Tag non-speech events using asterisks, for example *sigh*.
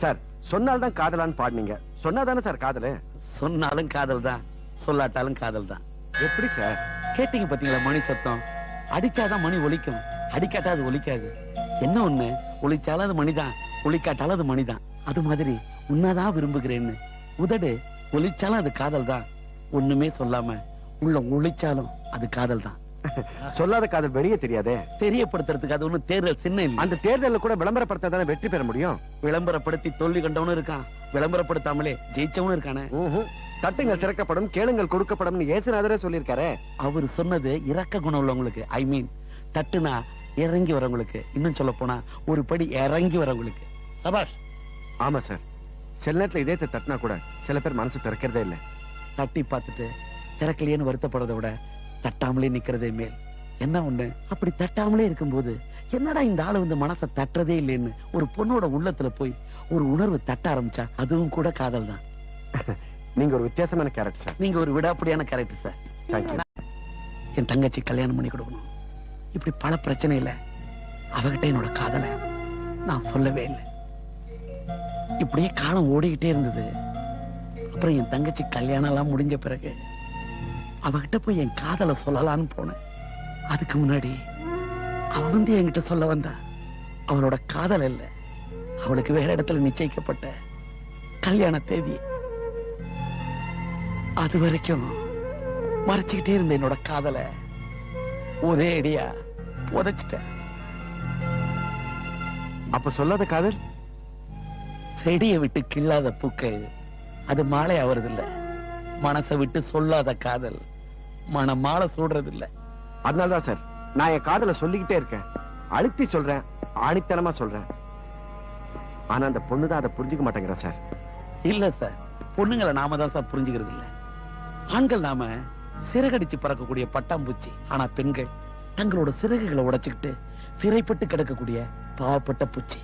Sir சொன்னால்தான் காதலான்னு பாடுனீங்க. சொன்னாதானே sir காதலு? சொன்னாலும் காதல் தான் சொல்லாட்டாலும் காதல் தான் எப்படி சார்? கேட்டீங்க பாத்தீங்களா மணி சத்தம்? அடிச்சாதான் மணி ஒலிக்கும் அடிக்காட்டா அது ஒலிக்காது. என்ன ஒண்ணு ஒலிச்சாலும் அது மணிதான் ஒலிக்காட்டாலும் அது மணிதான். அது மாதிரி உன்னதான் விரும்புகிறேன்னு. உதடு ஒலிச்சாலும் அது காதல் தான் ஒண்ணுமே சொல்லாம உள்ள ஒளிச்சாலும் அது காதல் தான் *laughs* சொல்லாத காதல் வெளியே தெரியாதே. தெரியப்படுத்துறதுக்கு அது ஒண்ணு தேர்தல் சின்ன இல்ல அந்த தேர்தல்ல கூட விளம்பரப்படுத்த தானே வெற்றி பெற முடியும்? விளம்பரப்படுத்தி தோல்வி கண்டவனும் இருக்கான். விளம்பரப்படுத்தாமலே ஜெயிச்சவனும் இருக்கானே. தட்டுங்கள் திறக்கப்படும் கேளுங்கள் கொடுக்கப்படும் ஏசுநாதரே சொல்லியிருக்காரு. அவர் சொன்னது இரக்க குணம் உள்ளவங்களுக்கு ஐ மீன் தட்டுனா இறங்கி வரவங்களுக்கு இன்னும் சொல்ல போனா ஒரு படி இறங்கி வரவங்களுக்கு. சபாஷ். ஆமா சார். சில நேரத்துல இதயத்தை தட்டினா கூட சில பேர் மனசு திறக்கிறதே இல்ல. தட்டி பார்த்துட்டு திறக்கலையேன்னு வருத்தப்படுறதை விட தட்டாமலே நிக்கிறதே மேல். என்ன ஒண்ணு அப்படி தட்டாமலே இருக்கும்போது என்னடா இந்த ஆளு வந்து மனசை தட்டுறதே இல்லைன்னு ஒரு பொண்ணோட உள்ளத்துல போய் ஒரு உணர்வு தட்ட ஆரம்பிச்சா அதுவும் கூட காதல் தான். *laughs* நீங்க ஒரு வித்தியாசமான கேரக்டர் சார் நீங்க ஒரு விடாப்படியான கேரக்டர் சார் என் தங்கச்சி கல்யாணம் பண்ணி கொடுக்கணும். இப்படி பல பிரச்சனையில அவகிட்ட என்னோட காதலை நான் சொல்லவே இல்லை. இப்படியே காலம் ஓடிக்கிட்டே இருந்தது. அப்புறம் என் தங்கச்சி கல்யாணம் எல்லாம் முடிஞ்ச பிறகு அவகிட்ட போய் என் காதலை சொல்லலாம்னு போனேன். அதுக்கு முன்னாடி அவ வந்து என்கிட்ட சொல்ல வந்தா. அவளோட காதல் இல்ல அவளுக்கு வேற இடத்துல நிச்சயிக்கப்பட்ட கல்யாண தேதி. அது வரைக்கும் மறைச்சுக்கிட்டே இருந்த என்னோட காதலை ஒரே அடியா புதைச்சிட்டேன். அப்ப சொல்லாத காதல்? செடியை விட்டு கிள்ளாத பூக்கள் அது மாலை ஆவறது இல்ல மனசை விட்டு சொல்லாத காதல். மன மாலை சூடுறது இல்ல அதனாலதான் சார் நான் என் காதலை சொல்லிக்கிட்டே இருக்கேன். அழுத்தி சொல்றேன் ஆணித்தனமா சொல்றேன். ஆனா அந்த பொண்ணுதான் அதை புரிஞ்சுக்க மாட்டேங்கிறா சார். இல்ல சார் பொண்ணுங்களை நாம தான் சார் புரிஞ்சுக்கிறது இல்ல ஆண்கள் நாம சிறகடிச்சு பறக்கக்கூடிய பட்டாம்பூச்சி ஆனா பெண்கள் தங்களோட சிறகுகளை உடைச்சுக்கிட்டு சிறைப்பட்டு கிடக்கக்கூடிய பாவப்பட்ட பூச்சி.